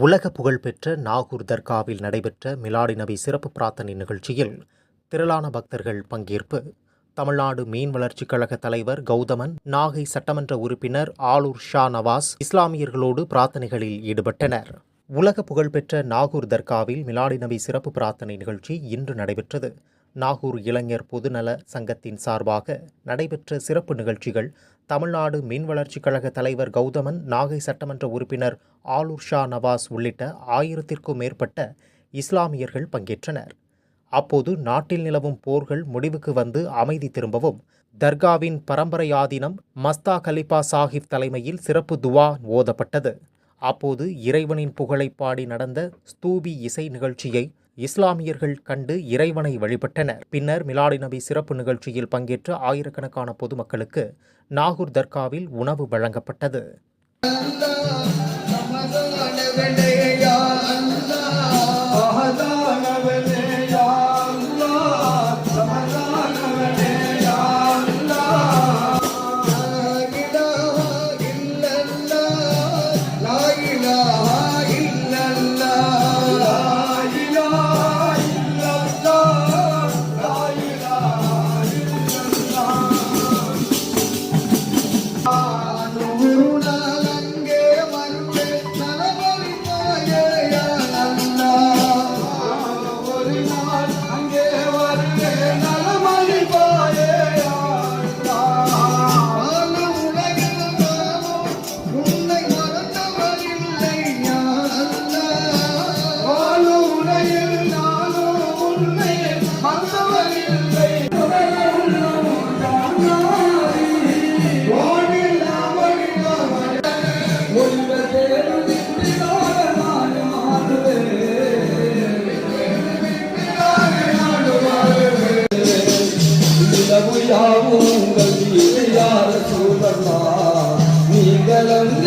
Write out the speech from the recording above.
உலக புகழ்பெற்ற நாகூர் தர்காவில் நடைபெற்ற மிலாடி நபி சிறப்பு பிரார்த்தனை நிகழ்ச்சியில் திரளான பக்தர்கள் பங்கேற்பு. தமிழ்நாடு மீன் வளர்ச்சிக் கழக தலைவர் கௌதமன் நாகை சட்டமன்ற உறுப்பினர் ஆலூர் ஷா நவாஸ் இஸ்லாமியர்களோடு பிரார்த்தனைகளில் ஈடுபட்டனர். உலக புகழ்பெற்ற நாகூர் தர்காவில் மிலாடி நபி சிறப்பு பிரார்த்தனை நிகழ்ச்சி இன்று நடைபெற்றது. நாகூர் இளைஞர் பொதுநல சங்கத்தின் சார்பாக நடைபெற்ற சிறப்பு நிகழ்ச்சிகள் தமிழ்நாடு மீன் வளர்ச்சிக் கழக தலைவர் கௌதமன் நாகை சட்டமன்ற உறுப்பினர் ஆலூர் ஷா நவாஸ் உள்ளிட்ட ஆயிரத்திற்கும் மேற்பட்ட இஸ்லாமியர்கள் பங்கேற்றனர். அப்போது நாட்டில் நிலவும் போர்கள் முடிவுக்கு வந்து அமைதி திரும்பவும் தர்காவின் பரம்பரையாதீனம் மஸ்தா கலிபா சாஹிப் தலைமையில் சிறப்பு துவா ஓதப்பட்டது. அப்போது இறைவனின் புகழை பாடி நடந்த ஸ்தூபி இசை நிகழ்ச்சியை இஸ்லாமியர்கள் கண்டு இறைவனை வழிபட்டனர். பின்னர் மிலாடி நபி சிறப்பு நிகழ்ச்சியில் பங்கேற்ற ஆயிரக்கணக்கான பொதுமக்களுக்கு நாகூர் தர்காவில் உணவு வழங்கப்பட்டது. నీ గలం